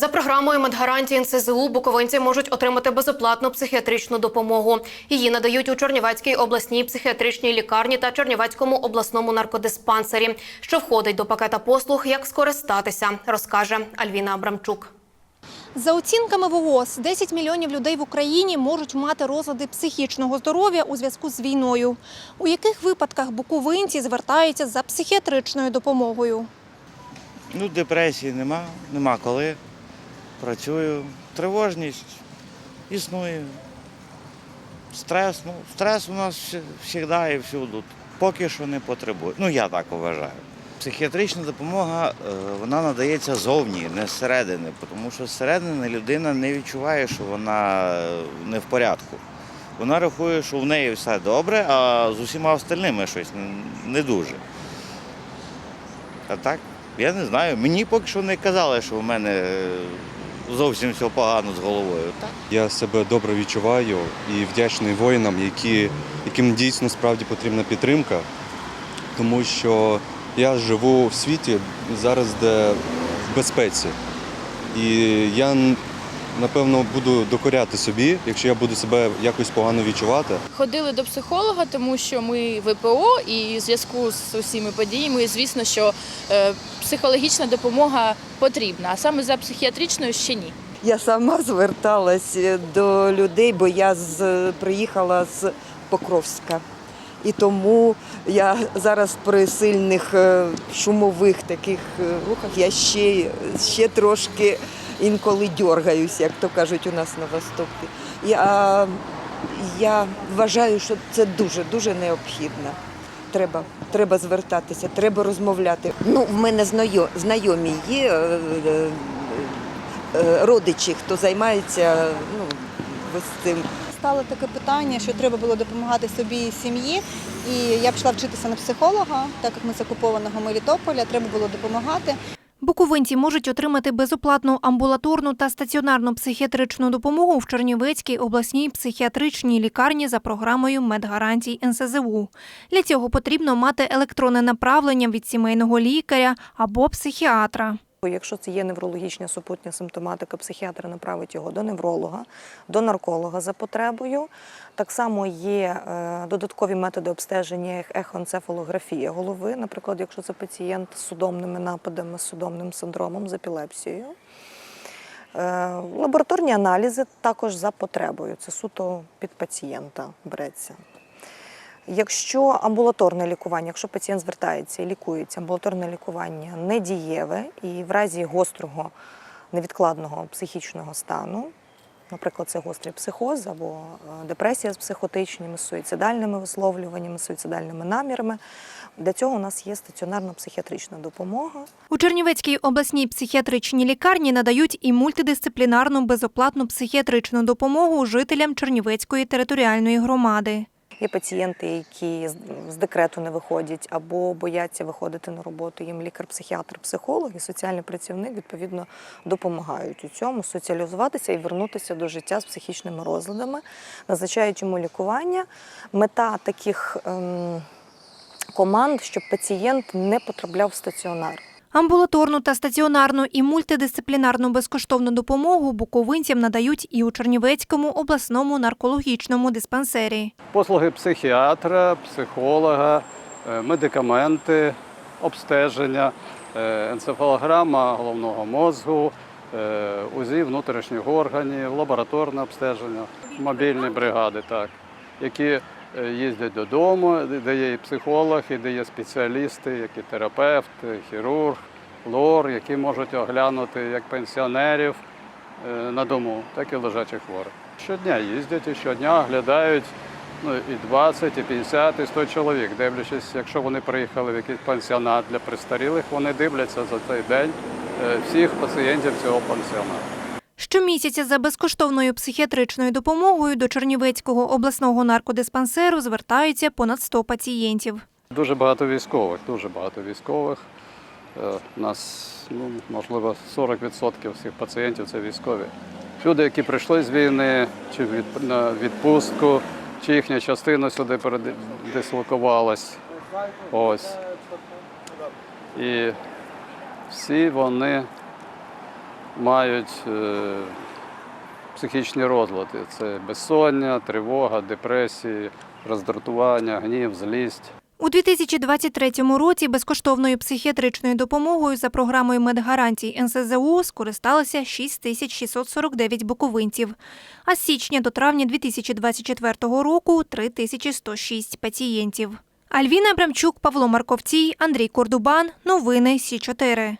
За програмою медгарантії НСЗУ буковинці можуть отримати безоплатну психіатричну допомогу. Її надають у Чернівецькій обласній психіатричній лікарні та Чернівецькому обласному наркодиспансері. Що входить до пакета послуг, як скористатися, розкаже Альвіна Абрамчук. За оцінками ВООЗ, 10 мільйонів людей в Україні можуть мати розлади психічного здоров'я у зв'язку з війною. У яких випадках буковинці звертаються за психіатричною допомогою? Ну, депресії нема, нема коли. Працюю. Тривожність існує. Стрес, ну, стрес у нас завжди і всюди. Поки що не потребує. Ну, я так вважаю. Психіатрична допомога е, вона надається зовні, не зсередини, тому що зсередини людина не відчуває, що вона е, не в порядку. Вона рахує, що в неї все добре, а з усіма остальними щось не дуже. А так, я не знаю. Мені поки що не казали, що в мене е, зовсім все погано з головою. Так. Я себе добре відчуваю і вдячний воїнам, які, яким дійсно справді потрібна підтримка, тому що я живу в світі зараз, де в безпеці. І я напевно буду докоряти собі, якщо я буду себе якось погано відчувати. Ходили до психолога, тому що ми ВПО і в зв'язку з усіма подіями, звісно, що е, психологічна допомога потрібна, а саме за психіатричною ще ні. Я сама зверталась до людей, бо я з, приїхала з Покровська. І тому я зараз при сильних е, шумових таких е, рухах я ще, ще трошки інколи дергаюсь, як то кажуть у нас на Востокі. Я, я вважаю, що це дуже-дуже необхідно. Треба, треба звертатися, треба розмовляти. Ну, в мене знайомі є е, е, е, родичі, хто займається ну, цим. Стало таке питання, що треба було допомагати собі і сім'ї. І я пішла вчитися на психолога, так як ми з окупованого Мелітополя, треба було допомагати. Буковинці можуть отримати безоплатну амбулаторну та стаціонарну психіатричну допомогу в Чернівецькій обласній психіатричній лікарні за програмою медгарантій НСЗУ. Для цього потрібно мати електронне направлення від сімейного лікаря або психіатра. Якщо це є неврологічна супутня симптоматика, психіатр направить його до невролога, до нарколога за потребою. Так само є е, додаткові методи обстеження, як ехоенцефалографія голови, наприклад, якщо це пацієнт з судомними нападами, з судомним синдромом, з епілепсією. Е, Лабораторні аналізи також за потребою. Це суто під пацієнта береться. Якщо амбулаторне лікування, якщо пацієнт звертається і лікується, амбулаторне лікування не дієве і в разі гострого невідкладного психічного стану, наприклад, це гострий психоз або е, депресія з психотичними, суїцидальними висловлюваннями, суїцидальними намірами, для цього у нас є стаціонарна психіатрична допомога. У Чернівецькій обласній психіатричній лікарні надають і мультидисциплінарну безоплатну психіатричну допомогу жителям Чернівецької територіальної громади. Є пацієнти, які з- декрету не виходять або бояться виходити на роботу. Їм лікар-психіатр, психолог і соціальний працівник відповідно допомагають у цьому соціалізуватися і вернутися до життя з психічними розладами, назначають йому лікування. Мета таких ем, команд, щоб пацієнт не потрапляв в стаціонар. Амбулаторну та стаціонарну і мультидисциплінарну безкоштовну допомогу буковинцям надають і у Чернівецькому обласному наркологічному диспансері. Послуги психіатра, психолога, е, медикаменти, обстеження, е, енцефалограма головного мозку, е, УЗІ внутрішніх органів, лабораторне обстеження, мобільні бригади, так, які їздять додому, де- є і психолог, і де є спеціалісти, як і терапевт, хірург, лор, які можуть оглянути як пенсіонерів е, на дому, так і лежачих хворих. Щодня їздять і щодня оглядають ну, і 20, і 50, і 100 чоловік, дивлячись, якщо вони приїхали в якийсь пансіонат для престарілих, вони дивляться за цей день е, всіх пацієнтів цього пансіонату. Щомісяця за безкоштовною психіатричною допомогою до Чернівецького обласного наркодиспансеру звертаються понад 100 пацієнтів. Дуже багато військових, дуже багато військових. Е, У нас, ну, можливо, 40% всіх пацієнтів це військові. Люди, які прийшли з війни, чи на відпустку, чи їхня частина сюди передислокувалась. Ось. І всі вони мають е, психічні розлади. Це безсоння, тривога, депресії, роздратування, гнів, злість. У 2023 році безкоштовною психіатричною допомогою за програмою медгарантій НСЗУ скористалося 6649 буковинців. А з січня до травня 2024 року 3106 пацієнтів. Альвіна Абрамчук, Павло Марковцій, Андрій Кордубан. Новини Сі 4